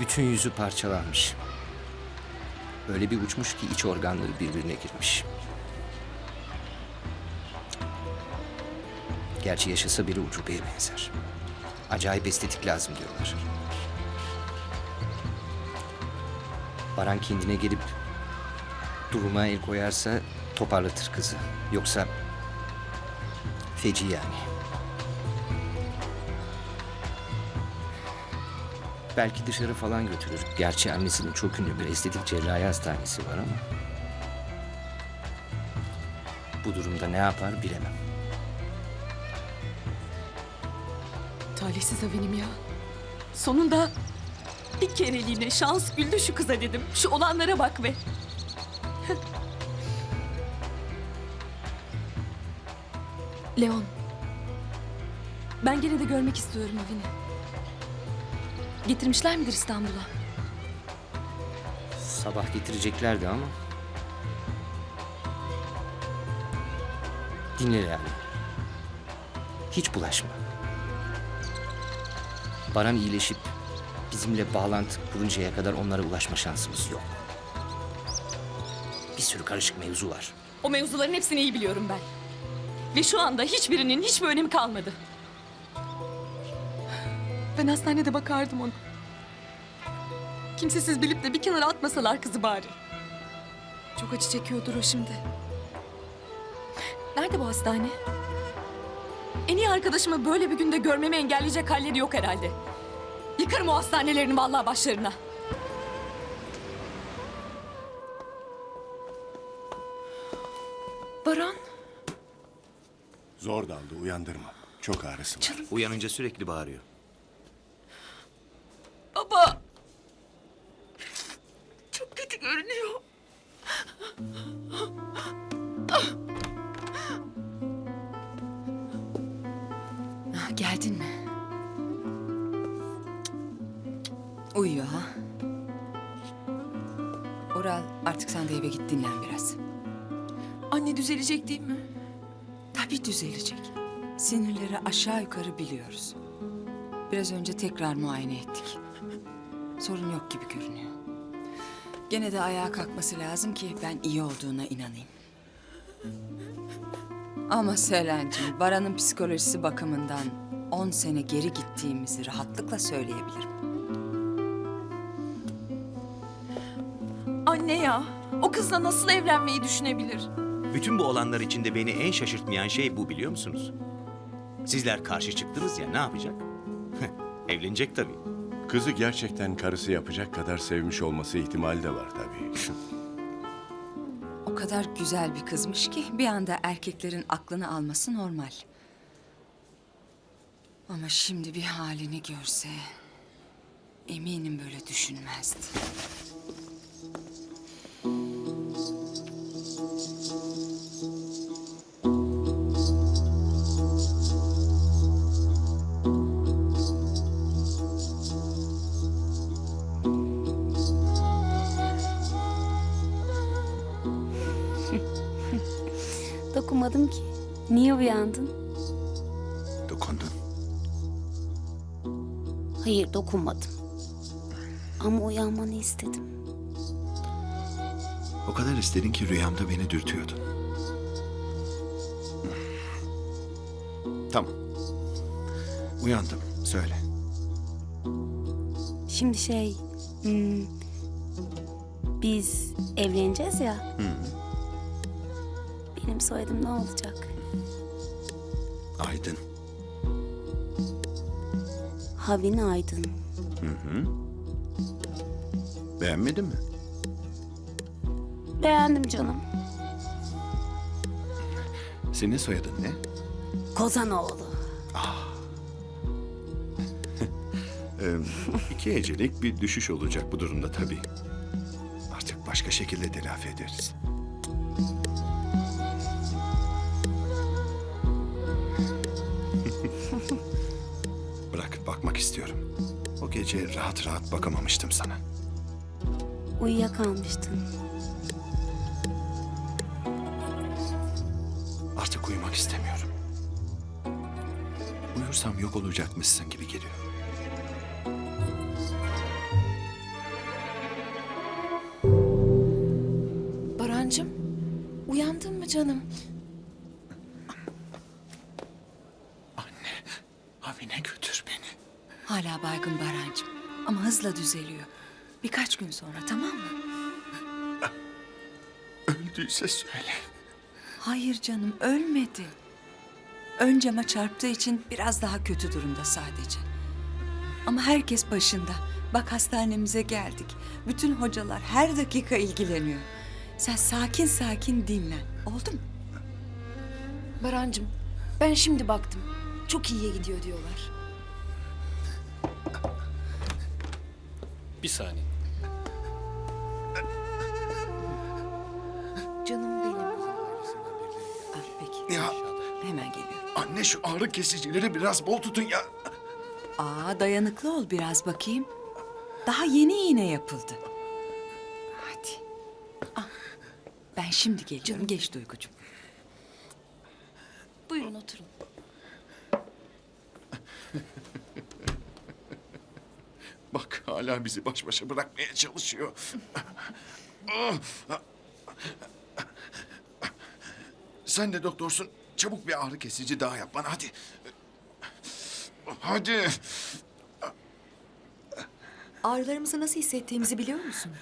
Bütün yüzü parçalanmış. Öyle bir uçmuş ki iç organları birbirine girmiş. Gerçi yaşasa biri ucubeye benzer. Acayip estetik lazım diyorlar. Baran kendine gelip duruma el koyarsa toparlatır kızı. Yoksa feci yani. Belki dışarı falan götürür. Gerçi annesinin çok ünlü bir estetik cerrahi hastanesi var ama... Bu durumda ne yapar bilemem. Talihsiz havinim ya. Sonunda bir kereliğine şans güldü şu kıza dedim. Şu olanlara bak be. Leon. Ben gene de görmek istiyorum evini. Getirmişler midir İstanbul'a? Sabah getireceklerdi ama... Dinle yani. Hiç bulaşma. Baran iyileşip bizimle bağlantı kuruncaya kadar onlara ulaşma şansımız yok. Bir sürü karışık mevzu var. O mevzuların hepsini iyi biliyorum ben. Ve şu anda hiçbirinin hiçbir önemi kalmadı. Ben hastanede bakardım ona. Kimsesiz bilip de bir kenara atmasalar kızı bari. Çok acı çekiyordur o şimdi. Nerede bu hastane? En iyi arkadaşımı böyle bir günde görmemi engelleyecek halleri yok herhalde. Yıkarım o hastanelerini vallahi başlarına. Baran. Zor daldı uyandırma. Çok ağrısı var. Uyanınca sürekli bağırıyor. Baba. Çok kötü görünüyor. Ah, Geldin mi? Uyuyor ha? Oral artık sen de eve git dinlen biraz. Anne düzelecek değil mi? Tabii düzelecek. Sinirleri aşağı yukarı biliyoruz. Biraz önce tekrar muayene ettik. Sorun yok gibi görünüyor. Gene de ayağa kalkması lazım ki ben iyi olduğuna inanayım. Ama Selen'cim, Baran'ın psikolojisi bakımından 10 sene geri gittiğimizi rahatlıkla söyleyebilirim. Anne ya. O kızla nasıl evlenmeyi düşünebilir? Bütün bu olanlar içinde beni en şaşırtmayan şey bu biliyor musunuz? Sizler karşı çıktınız ya ne yapacak? Evlenecek tabii. Kızı gerçekten karısı yapacak kadar sevmiş olması ihtimali de var tabii. O kadar güzel bir kızmış ki bir anda erkeklerin aklını alması normal. Ama şimdi bir halini görse eminim böyle düşünmezdi. Dokunmadım ki. Niye uyandın? Dokundun. Hayır dokunmadım. Ama uyanmanı istedim. O kadar istedin ki rüyamda beni dürtüyordun. Tamam. Uyandım. Söyle. Şimdi şey... hmm, biz evleneceğiz ya. Benim soyadım ne olacak? Aydın. Havin Aydın. Beğenmedin mi? Beğendim canım. Senin soyadın ne? Kozanoğlu. Ee, iki hecelik bir düşüş olacak bu durumda tabii. Artık başka şekilde telafi ederiz. olarak bakmak istiyorum. O gece rahat rahat bakamamıştım sana. Uyuyakalmıştın. Artık uyumak istemiyorum. Uyursam yok olacakmışsın gibi geliyor. Barancım, uyandın mı canım? Hala baygın Baran'cığım. Ama hızla düzeliyor. Birkaç gün sonra tamam mı? Öldüyse söyle. Hayır canım ölmedi. Ön cama çarptığı için biraz daha kötü durumda sadece. Ama herkes başında. Bak hastanemize geldik. Bütün hocalar her dakika ilgileniyor. Sen sakin sakin dinlen. Oldu mu? Baran'cığım, ben şimdi baktım. Çok iyiye gidiyor diyorlar. Bir saniye. Canım benim. Ah, peki. Ya Hemen geliyorum. anne şu ağrı kesicileri biraz bol tutun ya. Aa dayanıklı ol biraz bakayım. Daha yeni iğne yapıldı. Hadi. Ah, ben şimdi geliyorum. Geç Duygucuğum. Buyurun oturun. Bak hala bizi baş başa bırakmaya çalışıyor. Sen de doktorsun. Çabuk bir ağrı kesici daha yap bana hadi. Hadi. Ağrılarımızı nasıl hissettiğimizi biliyor musun?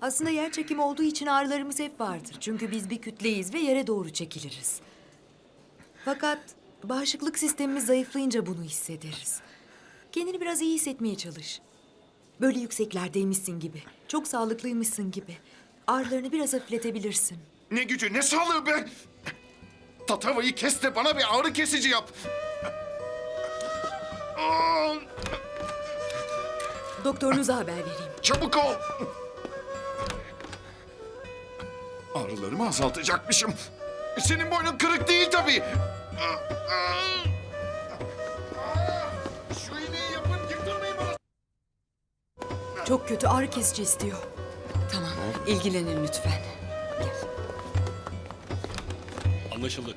Aslında yer çekimi olduğu için ağrılarımız hep vardır. Çünkü biz bir kütleyiz ve yere doğru çekiliriz. Fakat bağışıklık sistemimiz zayıflayınca bunu hissederiz. Kendini biraz iyi hissetmeye çalış. Böyle yükseklerdeymişsin gibi. Çok sağlıklıymışsın gibi. Ağrılarını biraz hafifletebilirsin. Ne gücü ne sağlığı be. Tatavayı kes de bana bir ağrı kesici yap. Doktorunuza haber vereyim. Çabuk ol. Ağrılarımı azaltacakmışım. Senin boynun kırık değil tabii. Çok kötü ağrı kesici istiyor. Tamam. ilgilenin lütfen. Anlaşıldı.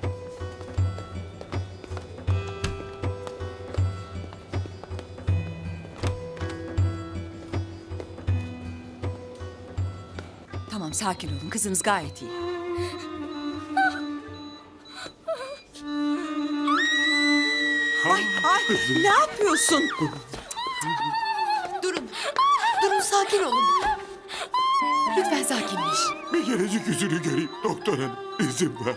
Tamam sakin olun. Kızınız gayet iyi. Ay, ay, ne yapıyorsun? Sakin olun. Lütfen sakinleş. Bir gelecek yüzünü göreyim doktor hanım. İzin ver.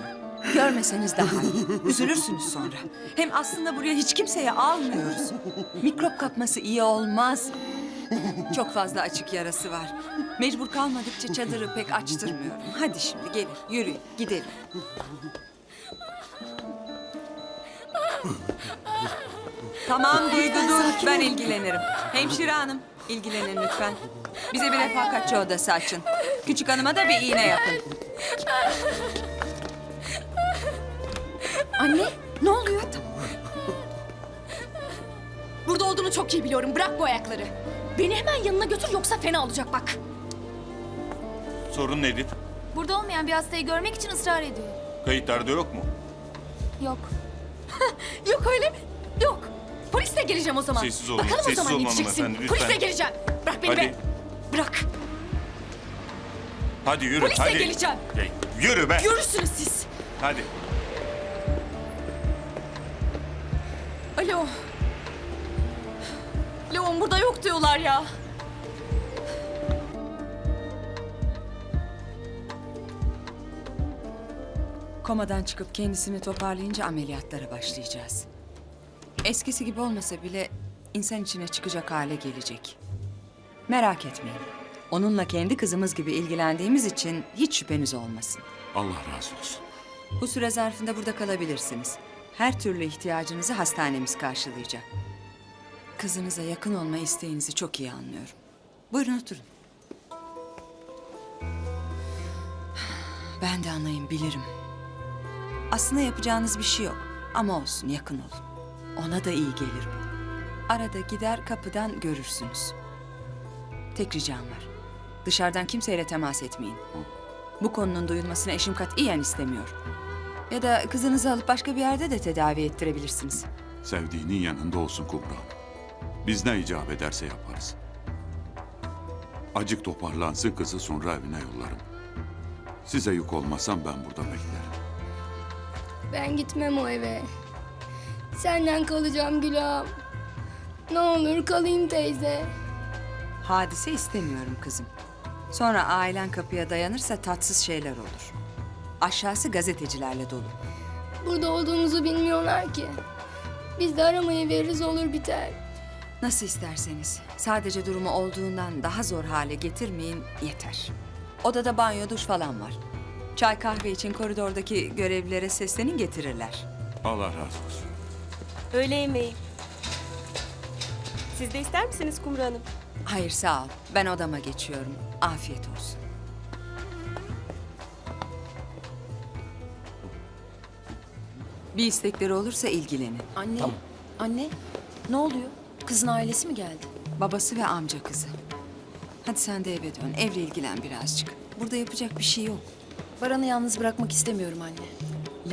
Görmeseniz daha iyi. Üzülürsünüz sonra. Hem aslında buraya hiç kimseye almıyoruz. Mikrop kapması iyi olmaz. Çok fazla açık yarası var. Mecbur kalmadıkça çadırı pek açtırmıyorum. Hadi şimdi gelin, yürüyün, gidelim. Tamam Duygu dur, ben ilgilenirim. Hemşire hanım, ilgilenin lütfen. Bize bir refakatçi odası açın. Küçük hanıma da bir iğne yapın. Anne, ne oluyor? Burada olduğunu çok iyi biliyorum. Bırak bu ayakları. Beni hemen yanına götür yoksa fena olacak bak. Sorun nedir? Burada olmayan bir hastayı görmek için ısrar ediyor. Kayıtlarda yok mu? Yok. Yok öyle mi? Yok. Polisle geleceğim o zaman. Sessiz olun, Bakalım sessiz o zaman olun ne diyeceksin. hanımefendi, lütfen. Polisle geleceğim. Bırak beni Hadi. be. Bırak. Hadi yürü, Polisle hadi. geleceğim. Ya, Yürü be. Görürsünüz siz. Hadi. Alo. Leon burada yok diyorlar ya. Komadan çıkıp kendisini toparlayınca ameliyatlara başlayacağız. Eskisi gibi olmasa bile insan içine çıkacak hale gelecek. Merak etmeyin. Onunla kendi kızımız gibi ilgilendiğimiz için hiç şüpheniz olmasın. Allah razı olsun. Bu süre zarfında burada kalabilirsiniz. Her türlü ihtiyacınızı hastanemiz karşılayacak. Kızınıza yakın olma isteğinizi çok iyi anlıyorum. Buyurun oturun. Ben de anlayın bilirim. Aslında yapacağınız bir şey yok. Ama olsun yakın olun. Ona da iyi gelir bu. Arada gider kapıdan görürsünüz. Tek ricam var. Dışarıdan kimseyle temas etmeyin. Bu konunun duyulmasını eşim katiyen istemiyor. Ya da kızınızı alıp başka bir yerde de tedavi ettirebilirsiniz. Sevdiğinin yanında olsun Kubra. Biz ne icap ederse yaparız. Acık toparlansın kızı sonra evine yollarım. Size yük olmasam ben burada beklerim. Ben gitmem o eve. Senden kalacağım Gülağım. Ne olur kalayım teyze. Hadise istemiyorum kızım. Sonra ailen kapıya dayanırsa tatsız şeyler olur. Aşağısı gazetecilerle dolu. Burada olduğunuzu bilmiyorlar ki. Biz de aramayı veririz olur biter. Nasıl isterseniz. Sadece durumu olduğundan daha zor hale getirmeyin yeter. Odada banyo, duş falan var. Çay kahve için koridordaki görevlilere seslenin getirirler. Allah razı olsun. Öğle yemeği. Siz de ister misiniz Kumru Hanım? Hayır sağ ol. Ben odama geçiyorum. Afiyet olsun. Bir istekleri olursa ilgilenin. Anne, anne ne oluyor? Kızın ailesi mi geldi? Babası ve amca kızı. Hadi sen de eve dön. Evle ilgilen birazcık. Burada yapacak bir şey yok. Baran'ı yalnız bırakmak istemiyorum anne.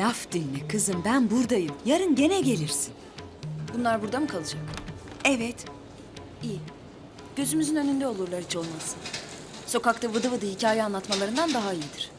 Laf dinle kızım. Ben buradayım. Yarın gene gelirsin. Bunlar burada mı kalacak? Evet. İyi. Gözümüzün önünde olurlar hiç olmazsa. Sokakta vıdı vıdı hikaye anlatmalarından daha iyidir.